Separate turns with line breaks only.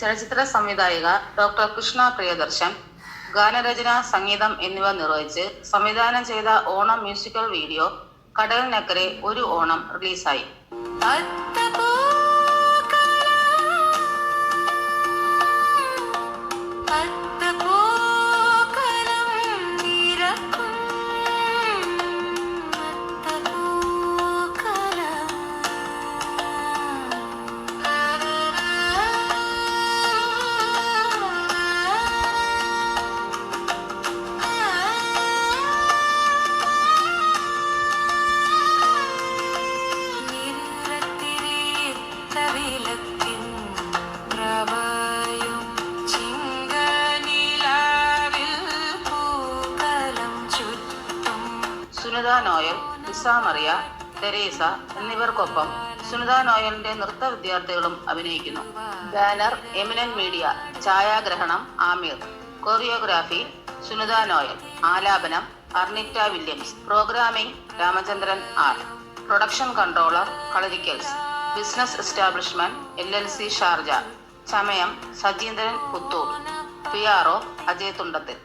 ചലച്ചിത്ര സംവിധായിക ഡോക്ടർ കൃഷ്ണ പ്രിയദർശൻ ഗാനരചന സംഗീതം എന്നിവ നിർവഹിച്ച് സംവിധാനം ചെയ്ത ഓണം മ്യൂസിക്കൽ വീഡിയോ കടലിനക്കരെ ഒരു ഓണം റിലീസായി.
വിളക്കിൻ
സുനിത നോയൽ മറിയ തെരേസ എന്നിവർക്കൊപ്പം സുനിത നോയലിന്റെ നൃത്ത വിദ്യാർത്ഥികളും അഭിനയിക്കുന്നു. ബാനർ എമിനൻ മീഡിയ ഛായാഗ്രഹണം ആമീർ. കൊറിയോഗ്രാഫി സുനിത നോയൽ. ആലാപനം Arnita Williams. Programming Ramachandran R. Production controller Kalarickals. Business establishment L L C Sharjah. ചമയം Sajeendran Puthur. P R O Ajay Thundathil.